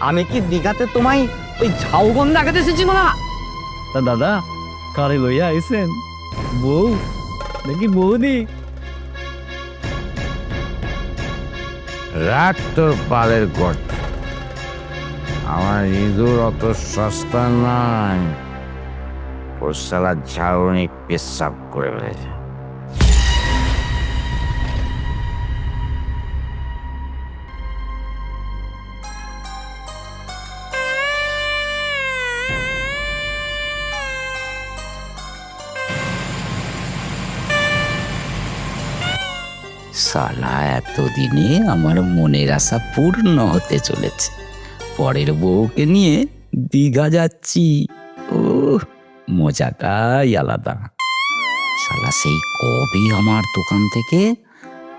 আমি কি দীঘাতে তোমায় ওই ঝাউবন দেখাতে এসেছি না তা দাদা কারে লইয়া আইছেন? বউ? নাকি বৌদি? রাখ তোর পালের গর্ত। আমার ইঁদুর অত সস্তা নয়। ওর সালা ঝাউনি পেশাব করে ফেলেছে। সালা এতদিনে আমার মনের আশা পূর্ণ হতে চলেছে। পরের বউকে নিয়ে দীঘা যাচ্ছি। ও মজাটাই আলাদা। সালা সেই কবে আমার দোকান থেকে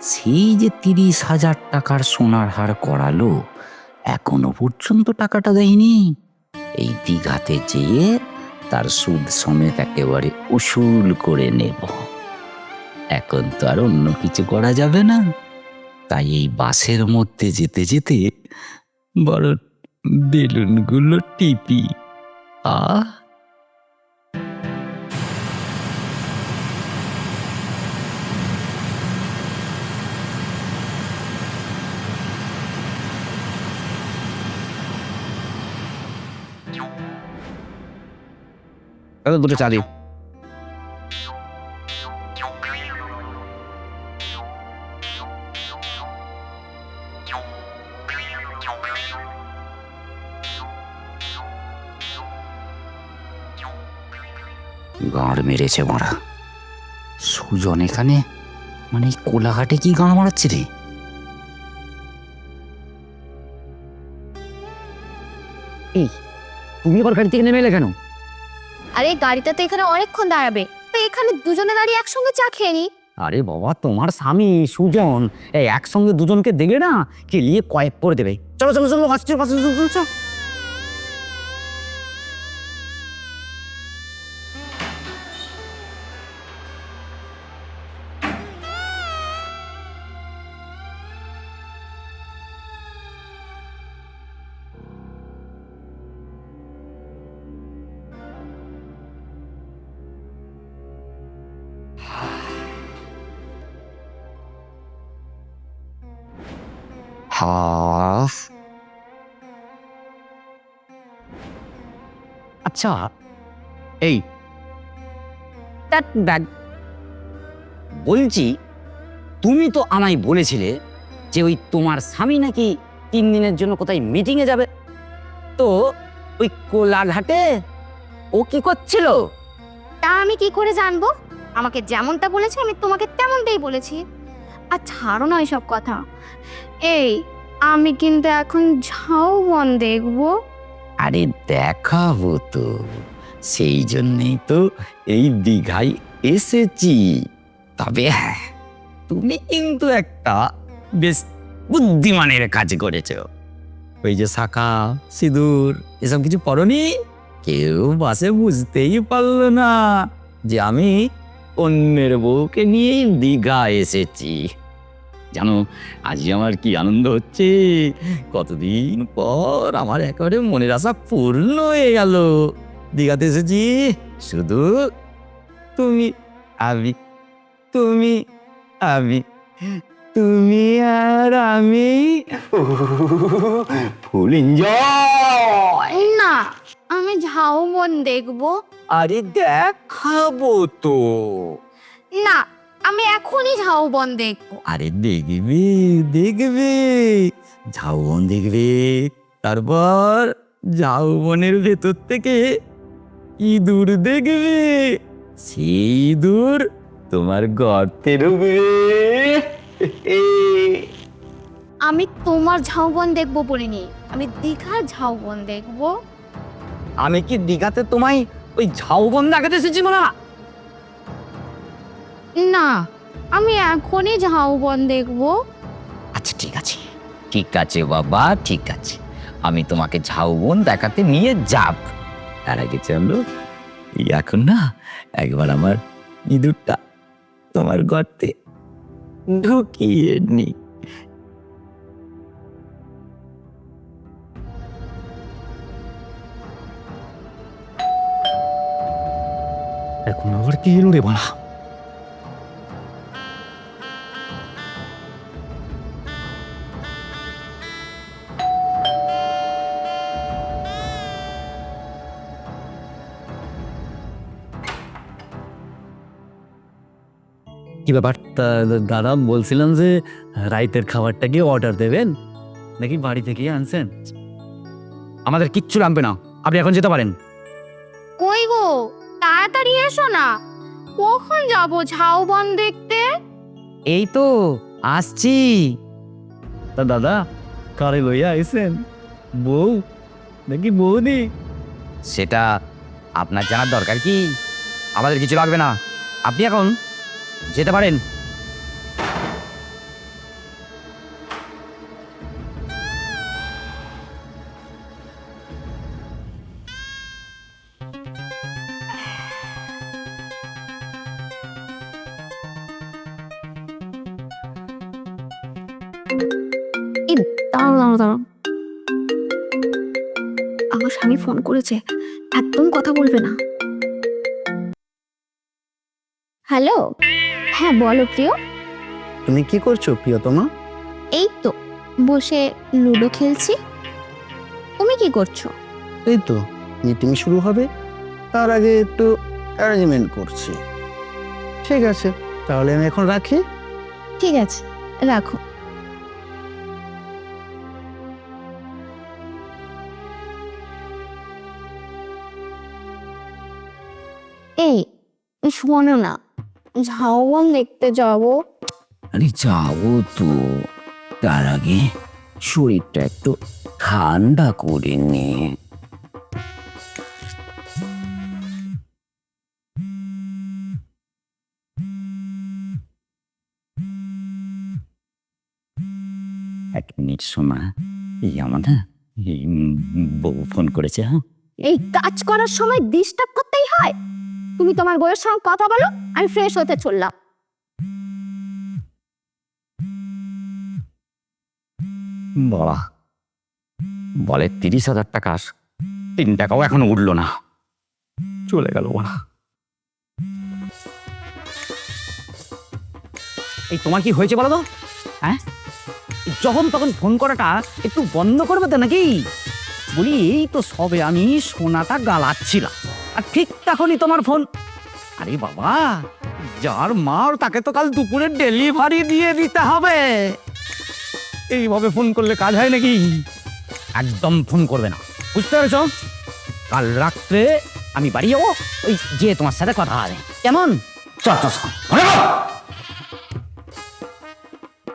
সেই যে তিরিশ হাজার টাকার সোনার হার করালো, এখনও পর্যন্ত টাকাটা দেয়নি। এই দীঘাতে যেয়ে তার সুদ সমেত একেবারে উসুল করে নেব। এখন তো আর অন্য কিছু করা যাবে না। তাই এই বাসের মধ্যে যেতে যেতে বড় বেলুনগুলো টিপি। আহ! দুটো চা দিই গাঁড় মেরেছে মারা। সুজন এখানে? মানে কোলাঘাটে কি গাঁড় মারাচ্ছে রে? তুমি আবার গাড়ি থেকে নেমে এলে কেন? আরে গাড়িটা তো এখানে অনেকক্ষণ দাঁড়াবে। এখানে দুজনে দাঁড়িয়ে একসঙ্গে চা খেয়ে নি। আরে বাবা, তোমার স্বামী, সুজন, এই একসঙ্গে দুজনকে দেখে না? কেলিয়ে কয়েক করে দেবে। চলো চলো চলো, আসছে হাফ আচ্ছা এই that bag. বলছি তুমি তো আমায় বলেছিলে যে ওই তোমার স্বামী নাকি তিন দিনের জন্য কোথায় মিটিংয়ে যাবে। তো ওই কোলাঘাটে ও কি করছিল? তা আমি কি করে জানব? আমাকে যেমনটা বলেছে আমি তোমাকে তেমনটাই বলেছি। আর ছাড়ো না সব কথা। এই, আমি কিন্তু এখন ঝাও ঝাউবন দেখব। আরে দেখাবো তো, সেই জন্যই তো এই দীঘায় এসেছি। তবে হ্যাঁ তুমি কিন্তু একটা বেশ বুদ্ধিমানের কাজ করেছ। ওই যে শাখা, সিঁদুর, এসব কিছু পরনি কেউ বাসে বুঝতেই পারল না যে আমি অন্যের বউকে নিয়েই দীঘা এসেছি। জানো আজ আমার কি আনন্দ হচ্ছে? কতদিন পর আমার একেবারে মনের আশা পূর্ণ হয়ে গেল। দীঘাতে এসেছি। শুধু তুমি আমি তুমি আমি তুমি আর আমি। ফুল এনজয় না। আমি ঝাউবন দেখব। আরে দেখাবো তো। না আমি এখনই ঝাউবন দেখব। আরে দেখবে দেখবে ঝাউবন দেখবে। তারপর ঝাউবনের ভেতর থেকে ইঁদুর দেখবে। সেই ইঁদুর তোমার গর্তে ঢুকবে আমি তোমার ঝাউবন দেখব বলিনি আমি দীঘার ঝাউবন দেখব। আমি কি দীঘাতে তোমায় ওই ঝাউবন দেখাতে এসেছি না না আমি এখনই ঝাউবন দেখব। আচ্ছা ঠিক আছে। ঠিক আছে বাবা ঠিক আছে। আমি তোমাকে ঝাউবন দেখাতে নিয়ে যাব। তার আগে চলো এখন না একবার আমার ইঁদুরটা তোমার গর্তে ঢুকিয়ে নি এখন আবার কি এলো রে বাড়া কি ব্যাপার? তা দাদা বলছিলাম যে রাইতের খাবারটা কি অর্ডার দেবেন? নাকি বাড়ি থেকে আনছেন? আমাদের কিচ্ছু লাগবে না। আপনি এখন যেতে পারেন। কই গো? তাড়াতাড়ি এসো না। কখন যাব ঝাউবন দেখতে? এই তো আসছি। তা দাদা কারে লইয়া আইছেন? বউ? নাকি বৌদি? সেটা আপনার জানার দরকার কি? আমাদের কিছু লাগবে না। আপনি এখন যেতে পারেন। দাঁড়াও দাঁড়াও দাঁড়াও। আমার স্বামী ফোন করেছে একদম কথা বলবে না। হ্যালো? হ্যাঁ বলো প্রিয়। তুমি কি করছ প্রিয়তমা? এই তো বসে লুডো খেলছি। তুমি কি করছ? এই তো মিটিং শুরু হবে। তার আগে একটু অ্যারেঞ্জমেন্ট করছি। ঠিক আছে তাহলে আমি এখন রাখি। ঠিক আছে রাখো। এই শোনো না ঝাউবন দেখতে যাব। আরে যাব তো তার আগে শরীরটা একটু ঠান্ডা করে নে। এক মিনিট শোনা এই আমাদের এই বউ ফোন করেছে হ্যাঁ? এই কাজ করার সময় ডিস্টার্ব করতেই হয়। তুমি তোমার বইয়ের সঙ্গে কথা বলো আমি ফ্রেশ হতে চললাম। বাবা বলে তিরিশ হাজার টাকা তিন টাকাও এখনও উঠল না। চলে গেল বলা এই তোমার কি হয়েছে বলো তো? হ্যাঁ? যখন তখন ফোন করাটা একটু বন্ধ করবে তো নাকি? বলি এই তো সবে আমি সোনাটা গালাচ্ছিলাম। আর ঠিক তখনই তোমার ফোন। আরে বাবা, যার মার তাকে তো কাল দুপুরে ডেলিভারি দিয়ে দিতে হবে। এইভাবে ফোন করলে কাজ হয় নাকি? একদম ফোন করবে না। বুঝতে পেরেছ? কাল রাত্রে আমি বাড়ি যাব, ওই যে তোমার সাথে কথা হবে। কেমন? চল চল।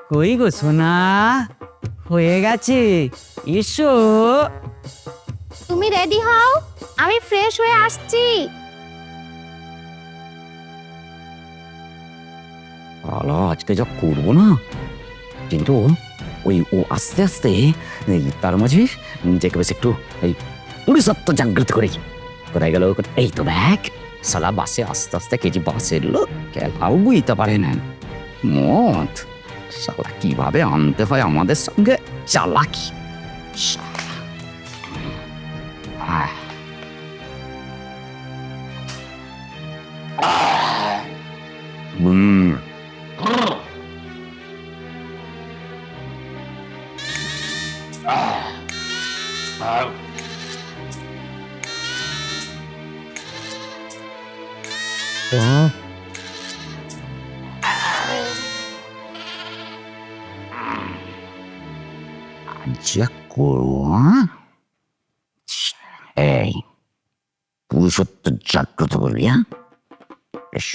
কই গো সোনা? হয়ে গেছে। এসো। তুমি রেডি হও? আমি ফ্রেশ হয়ে আসছি। আলো, আজকে যা করব না? কিন্তু ওই ও আস্তে আস্তে, এই তার মাঝে নিজেকে বেশ একটু এই পুরুষত্ব জাগ্রত করে কোথায় গেল? এই তো ব্যাগ সালা বাসে আস্তে আস্তে কেজি বাসে এলো কেলাও বুঝতে পারে না। মত সালা কীভাবে আনতে হয় আমাদের সঙ্গে? চালাকি। শালা। আহ। হুম যা করব হ্যাঁ? এই পুরুষত্ব জাগ্রত করবি হ্যাঁ? বেশ,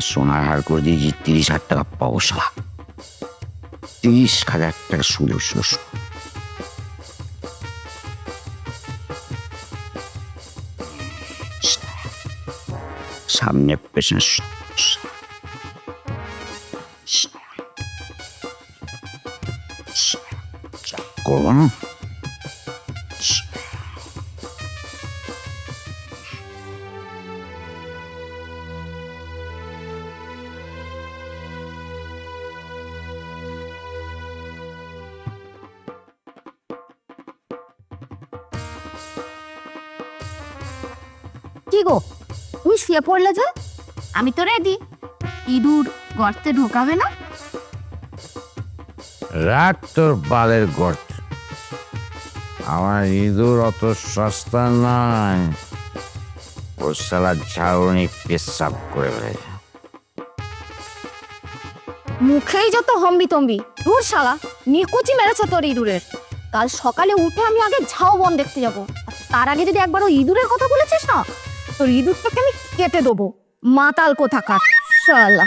সোনার হার করে দিয়েছি তিরিশ হাজার টাকা পাবো শালা। তিরিশ হাজার টাকা সুদ শুধু সামনে পেছনে করব কি গো? তুমি শুয়ে পড়লে যে? আমি তো রেডি ইঁদুর গর্তে ঢোকাবে না? রাত তোর বালের গর্ত। আমার ইঁদুর অত সস্তা নয়। ওর সালা ঝাউনি পেশাব করে মুখেই যত হম্বি তম্বি। দূর শালা, নিকুচি মেরেছে তোর ইঁদুরের। কাল সকালে উঠে আমি আগে ঝাও বন দেখতে যাব। তার আগে যদি একবার ওই ইঁদুরের কথা বলেছিস না, তোর ইঁদুরটাকে আমি কেটে দেবো। মাতাল কোথাকার শালা।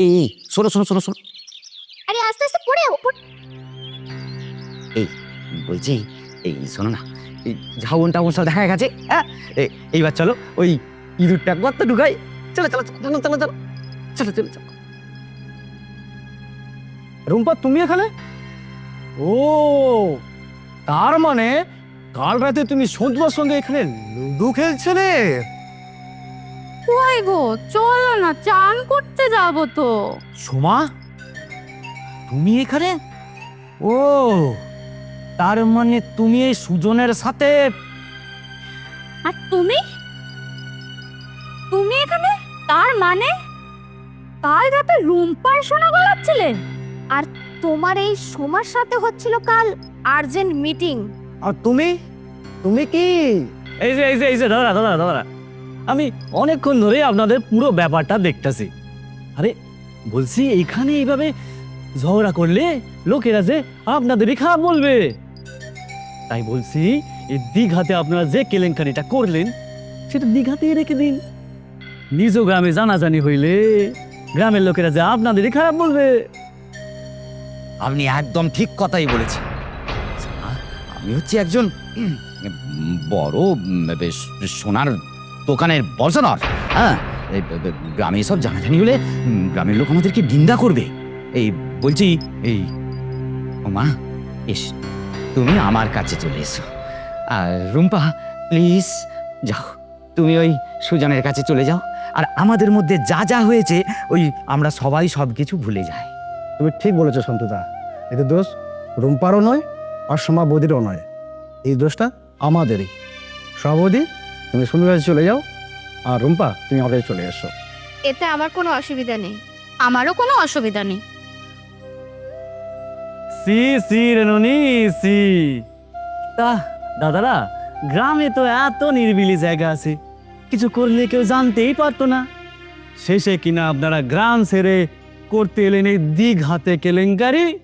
এই এই, শোনো শোনো শোনো শোনো। আরে আস্তে আস্তে পড়ে পড়ে- বলছি এই শোনো না এই ঝাউন টাউন সব দেখা গেছে হ্যাঁ? এইবার চলো ওই ইঁদুরটা গর্ত ঢুকাই। চলো চলো চলো চলো চলো চলো চলো চলো রুম্পা তুমি এখানে? ও তার মানে কাল রাতে তুমি সন্তুয়ার সঙ্গে এখানে লুডো খেলছিলে? কই গো? চলো না চান করতে যাব তো। সোমা তুমি এখানে? ও তার মানে তুমি এই সুজনের সাথে? আর তুমি? তুমি এখানে? তার মানে? কাল রাতে রুম্পার সোনা গলাচ্ছিলেন আর তোমার এই সোমার সাথে হচ্ছিল কাল আর্জেন্ট মিটিং। আর তুমি? তুমি কি? এই যে এই যে এই যে দাদা দাদা দাদা। আমি অনেকক্ষণ ধরে আপনাদের পুরো ব্যাপারটা দেখতেছি। আরে, বলছি এইখানে এইভাবে ঝগড়া করলে লোকেরা যে আপনাদেরই খারাপ বলবে। তাই বলছি, এই দীঘাতে আপনারা যে কেলেঙ্কারিটা করলেন, সেটা দীঘাতেই রেখে দিন। নিজ গ্রামে জানাজানি হইলে গ্রামের লোকেরা যে আপনাদেরই খারাপ বলবে। আপনি একদম ঠিক কথাই বলেছেন। আমি হচ্ছে একজন বড় বেশ সোনার দোকানের বলসনর হ্যাঁ এই গ্রামে সব জানাজানি হলে গ্রামের লোক আমাদেরকে নিন্দা করবে। এই বলছি, এই, ও মা, এস, তুমি আমার কাছে চলে এসো। আর রুম্পা, প্লিজ, যাও। তুমি ওই সুজানের কাছে চলে যাও। আর আমাদের মধ্যে যা যা হয়েছে, ওই আমরা সবাই সব কিছু ভুলে যাই। তুমি ঠিক বলেছ সন্তুদা এতে দোষ রুম্পারও নয়, আর সোমা বৌদিরও নয়। এই দোষটা আমাদেরই। সবদি তুমি সুন্দর কাছে চলে যাও আর রুম্পা তুমি আমার কাছে চলে এসো। এতে আমার কোনো অসুবিধা নেই। আমারও কোনো অসুবিধা নেই। সি সি রেননি সি। তা দাদারা গ্রামে তো এত নিরিবিলি জায়গা আছে। কিছু করলে কেউ জানতেই পারতো না। শেষে কিনা আপনারা গ্রাম ছেড়ে করতে এলেন এই দীঘাতে কেলেঙ্কারি?